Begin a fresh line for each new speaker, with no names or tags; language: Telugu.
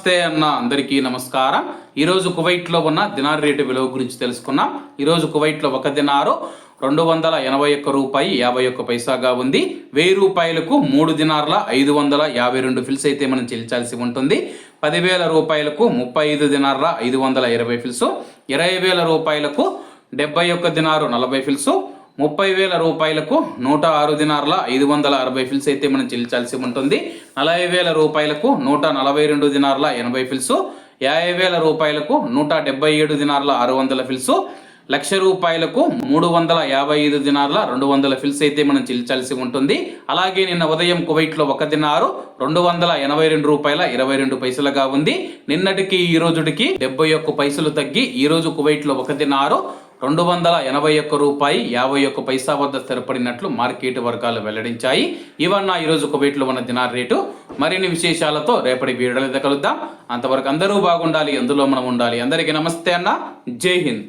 నమస్తే అన్న అందరికీ నమస్కారం. ఈరోజు కువైట్లో ఉన్న దినార్ రేటు విలువ గురించి తెలుసుకున్నాం. ఈరోజు కువైట్లో ఒక దినారు రెండు వందల ఎనభై ఒక్క రూపాయి యాభై ఒక్క పైసాగా ఉంది. వెయ్యి రూపాయలకు మూడు దినార్ల ఐదు వందల యాభై రెండు ఫిల్స్ అయితే మనం చెల్లించాల్సి ఉంటుంది. పదివేల రూపాయలకు ముప్పై ఐదు దినార్ల ఐదు వందల ఇరవై ఫిల్స్ ఇరవై వేల రూపాయలకు డెబ్బై ఒక్క దినారు నలభై ఫిల్స్ ముప్పై వేల రూపాయలకు నూట ఆరు దినార్ల ఐదు వందల అరవై ఫిల్స్ అయితే మనం చెల్లించాల్సి ఉంటుంది. నలభై వేల రూపాయలకు నూట నలభై రెండు దినార్ల ఎనభై ఫిల్స్ యాభై వేల రూపాయలకు నూట డెబ్బై ఏడు దినార్ల ఆరు వందల ఫిల్స్ లక్ష రూపాయలకు మూడు వందల యాభై ఐదు దినార్ల రెండు వందల ఫిల్స్ అయితే మనం చెల్లించాల్సి ఉంటుంది. అలాగే నిన్న ఉదయం కువైట్లో ఒక దినారు రెండు వందల ఎనభై రెండు రూపాయల ఇరవై రెండు పైసలుగా ఉంది. నిన్నటికి ఈ రోజుటికి డెబ్బై ఒక్క పైసలు తగ్గి ఈ రోజు కువైట్లో ఒక దినారు రెండు వందల ఎనభై ఒక్క రూపాయి యాభై ఒక్క పైసా వద్ద స్థిరపడినట్లు మార్కెట్ వర్గాలు వెల్లడించాయి. ఇవన్న ఈరోజు కువైట్లో ఉన్న దినార్ రేటు. మరిన్ని విశేషాలతో రేపటి వీడియోలో కలుద్దాం. అంతవరకు అందరూ బాగుండాలి అందులో మనం ఉండాలి. అందరికీ నమస్తే అన్న. జై హింద్.